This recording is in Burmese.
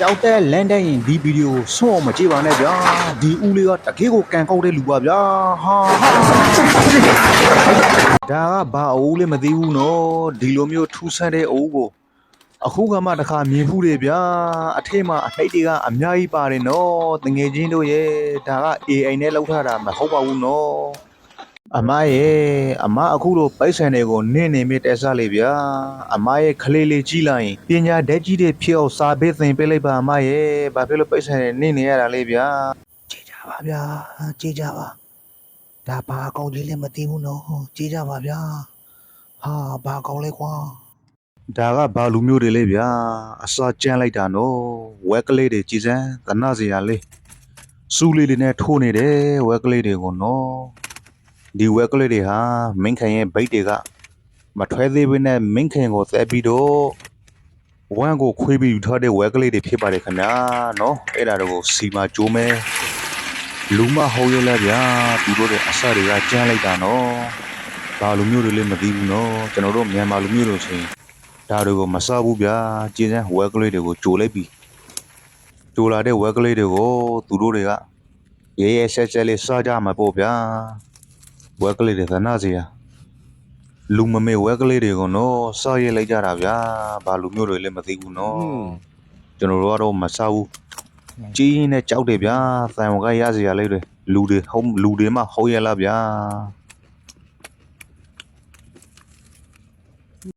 ကြောက်တဲ့လန်တဲ့ရင်ဒီဗီဒီယိုဆွန့်အောင်မကြည့်ပါနဲ့ဗျာဒီဦးလေးကတကယ်ကိုကန်ကောက်တဲ့လူပါဗျာဟာဒါကဘာအဦးလေးမသိဘူးနော်ဒီလိုမျိုးထူးဆန်းတဲ့အဦးကိုအခုကမှတစ်ခါမြင်ဖူးတယ်ဗျာအထက်မှာအနှိတ်တွေကအများကြီးပါတယ်နော်တငယ်ချင်းတို့ရဲ့ဒါက AI နဲ့လောက်ထားတာမဟုတ်ပါဘူးနော် အမရဲ့အမအခုလိုပိုက်ဆံတွေကိုနင့်နေမိတက်စားလေဗျာအမရဲ့ခလေးလေးကြီးလိုက်ရင်ပညာဓာတ်ကြီးတွေဖြစ်အောင်စာပေးသင်ပေးလိုက်ပါအမရဲ့ဘာဖြစ်လို့ပိုက်ဆံတွေနင့်နေရတာလဲဗျာကြည်ကြပါဗျာကြည်ကြပါဒါဘာအကောင်ကြီးလည်းမသိဘူးနော်ကြည်ကြပါဗျာဟာဘာအကောင်လဲကွာဒါကဘာလူမျိုးတွေလဲဗျာအစာကြမ်းလိုက်တာနော်ဝက်ကလေးတွေကြည်စမ်းသနာစရာလေးစူးလေးတွေနဲ့ထိုးနေတယ်ဝက်ကလေးတွေကိုနော် ဒီဝက်ကလေးတွေဟာမင်းခင်ရဲ့ဘိတ်တွေကမထွဲသေးဘဲနဲ့မင်းခင်ကိုသဲပြီးတော့ဝမ်းကိုခွေးပြီးယူထားတဲ့ဝက်ကလေးတွေဖြစ်ပါတယ်ခင်ဗျာနော်အဲ့ဒါတော့စီမာကျိုးမဲလူမဟုတ်ရလဲဗျာသူတို့ရဲ့အစတွေကကြမ်းလိုက်တာနော်ဘာလူမျိုးတွေလည်းမသိဘူးနော်ကျွန်တော်တို့မြန်မာလူမျိုးတို့ဆိုရင်ဒါတွေကိုမစားဘူးဗျာကျင်းစမ်းဝက်ကလေးတွေကိုကြိုလိုက်ပြီးကြိုလာတဲ့ဝက်ကလေးတွေကိုသူတို့တွေကရဲရဲဆက်ဆက်လေးစားကြမှာပေါ့ဗျာ ဝက်ကလေးတွေသနာစီယာလူမမေဝက်ကလေးတွေကိုနော်စောက်ရဲလိုက်ကြတာဗျာဘာလူမျိုးတွေလည်းမသိဘူးနော်ကျွန်တော်တို့ကတော့မဆောက်ဘူးကြီးရင်နဲ့ကြောက်တယ်ဗျာသံဝကရစီရလေးတွေလူတွေဟုတ်လူတွေမှဟုတ်ရလားဗျာ